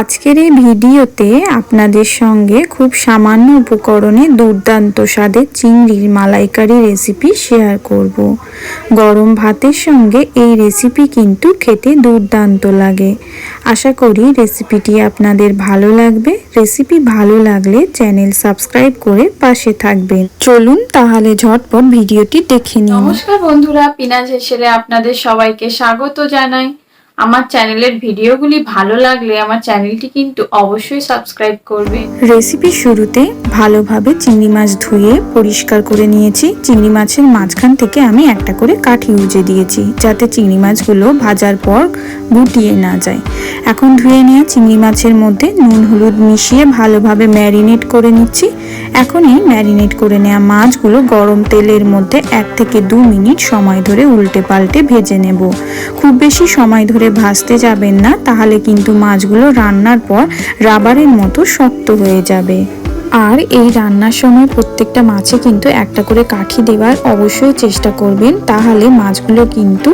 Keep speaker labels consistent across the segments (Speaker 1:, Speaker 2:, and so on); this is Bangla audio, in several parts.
Speaker 1: আজকের এই ভিডিওতে আপনাদের সঙ্গে খুব সামান্য উপকরণে দুর্দান্ত স্বাদের চিংড়ির মালাইকারি রেসিপি শেয়ার করব। গরম ভাতের সঙ্গে এই রেসিপি কিন্তু খেতে দুর্দান্ত লাগে। আশা করি রেসিপিটি আপনাদের ভালো লাগবে। রেসিপি ভালো লাগলে চ্যানেল সাবস্ক্রাইব করে পাশে থাকবেন। চলুন তাহলে ঝটপট ভিডিওটি দেখে নিন
Speaker 2: নমস্কার বন্ধুরা, পিনাজ হেসেলে আপনাদের সবাইকে স্বাগত জানাই। আমার চ্যানেলের ভিডিওগুলি ভালো লাগলে আমার চ্যানেলটি কিন্তু অবশ্যই সাবস্ক্রাইব করবে।
Speaker 1: রেসিপি শুরুতে ভালোভাবে চিংড়ি মাছ ধুয়ে পরিষ্কার করে নিয়েছি। চিংড়ি মাছের মাঝখান থেকে আমি একটা করে কাঠি উজে দিয়েছি, যাতে চিংড়ি মাছগুলো ভাজার পর গুটিয়ে না যায়। এখন ধুয়ে নিয়ে চিংড়ি মাছের মধ্যে নুন, হলুদ মিশিয়ে ভালোভাবে ম্যারিনেট করে নিচ্ছি। এখন এই ম্যারিনেট করে নেওয়া মাছগুলো গরম তেলের মধ্যে এক থেকে দু মিনিট সময় ধরে উল্টে পাল্টে ভেজে নেব। খুব বেশি সময় ধরে ভাজতে যাবেন না, তাহলে কিন্তু মাছগুলো রান্নার পর রাবারের মতো শক্ত হয়ে যাবে। আর এই রান্নার সময় প্রত্যেকটা মাছে কিন্তু একটা করে কাঠি দেওয়ার অবশ্যই চেষ্টা করবেন, তাহলে মাছগুলো কিন্তু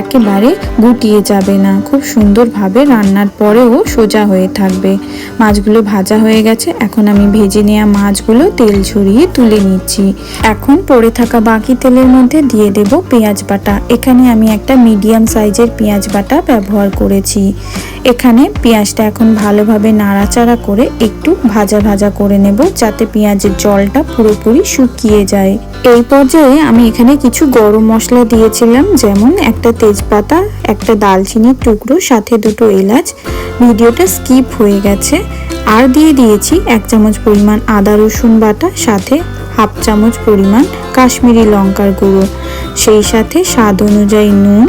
Speaker 1: একেবারে গুটিয়ে যাবে না। খুব সুন্দরভাবে রান্নার পরেও সোজা হয়ে থাকবে। মাছগুলো ভাজা হয়ে গেছে, এখন আমি ভেজে নেওয়া মাছগুলো তেল ছড়িয়ে তুলে নিচ্ছি। এখন পড়ে থাকা বাকি তেলের মধ্যে দিয়ে দেব পেঁয়াজ বাটা। এখানে আমি একটা মিডিয়াম সাইজের পেঁয়াজ বাটা ব্যবহার করেছি। এখানে পেঁয়াজটা এখন ভালোভাবে নাড়াচাড়া করে একটু ভাজা ভাজা করে নেব যাতে পেঁয়াজের জলটা পুরোপুরি শুকিয়ে যায়। এই পর্যায়ে আমি এখানে কিছু গরম মশলা দিয়েছিলাম, যেমন একটা তেজপাতা, একটা দালচিনির টুকরো, সাথে দুটো এলাচ। ভিডিওটা স্কিপ হয়ে গেছে। আর দিয়ে দিয়েছি এক চামচ পরিমাণ আদা রসুন বাটা, সাথে হাফ চামচ পরিমাণ কাশ্মীরি লঙ্কার গুঁড়ো, সেই সাথে স্বাদ অনুযায়ী নুন।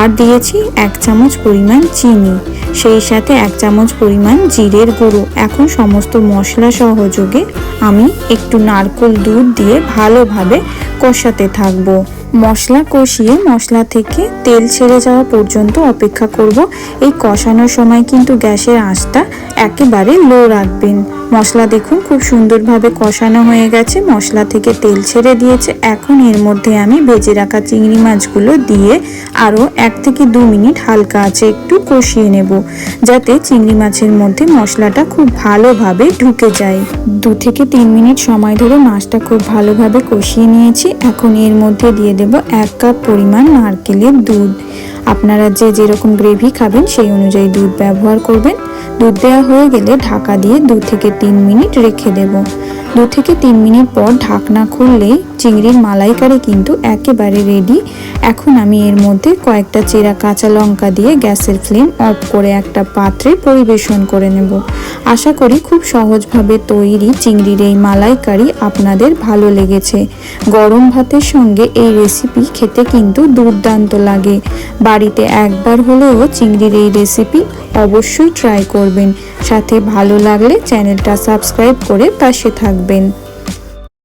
Speaker 1: আর দিয়েছি এক চামচ পরিমাণ চিনি। সেই সাথে এক চামচ পরিমাণ জিরের গুঁড়ো। এখন সমস্ত মশলা সহযোগে আমি একটু নারকোল দুধ দিয়ে ভালোভাবে কষাতে থাকব। মশলা কষিয়ে মশলা থেকে তেল ছেড়ে যাওয়া পর্যন্ত অপেক্ষা করব। এই কষানোর সময় কিন্তু গ্যাসের আঁচটা একেবারে লো রাখবেন। মশলা দেখুন, খুব সুন্দরভাবে কষানো হয়ে গেছে। মশলা থেকে তেল ছেড়ে দিয়েছে। এখন এর মধ্যে আমি ভেজে রাখা চিংড়ি মাছগুলো দিয়ে আরও এক থেকে দু মিনিট হালকা আছে একটু কষিয়ে নেব, যাতে চিংড়ি মাছের মধ্যে মশলাটা খুব ভালোভাবে ঢুকে যায়। দু থেকে তিন মিনিট সময় ধরে মাছটা খুব ভালোভাবে কষিয়ে নিয়েছি। এখন এর মধ্যে দিয়ে দেব এক কাপ পরিমাণ নারকেলের দুধ। আপনারা যে যেরকম গ্রেভি খাবেন, সেই অনুযায়ী দুধ ব্যবহার করবেন। দুধ দেওয়া হয়ে গেলে ঢাকা দিয়ে দু থেকে তিন মিনিট রেখে দেব। দু থেকে তিন মিনিট পর ঢাকনা খুললেই চিংড়ির মালাইকারি কিন্তু একেবারে রেডি এখন আমি এর মধ্যে কয়েকটা চেরা কাঁচা লঙ্কা দিয়ে গ্যাসের ফ্লেম অফ করে একটা পাত্রে পরিবেশন করে নেব। আশা করি খুব সহজভাবে তৈরি চিংড়ির এই মালাইকারি আপনাদের ভালো লেগেছে। গরম ভাতের সঙ্গে এই রেসিপি খেতে কিন্তু দুর্দান্ত লাগে। বাড়িতে একবার হলেও চিংড়ির এই রেসিপি অবশ্যই ট্রাই করবেন। সাথে ভালো লাগলে চ্যানেলটা সাবস্ক্রাইব করে পাশে থাকবেন।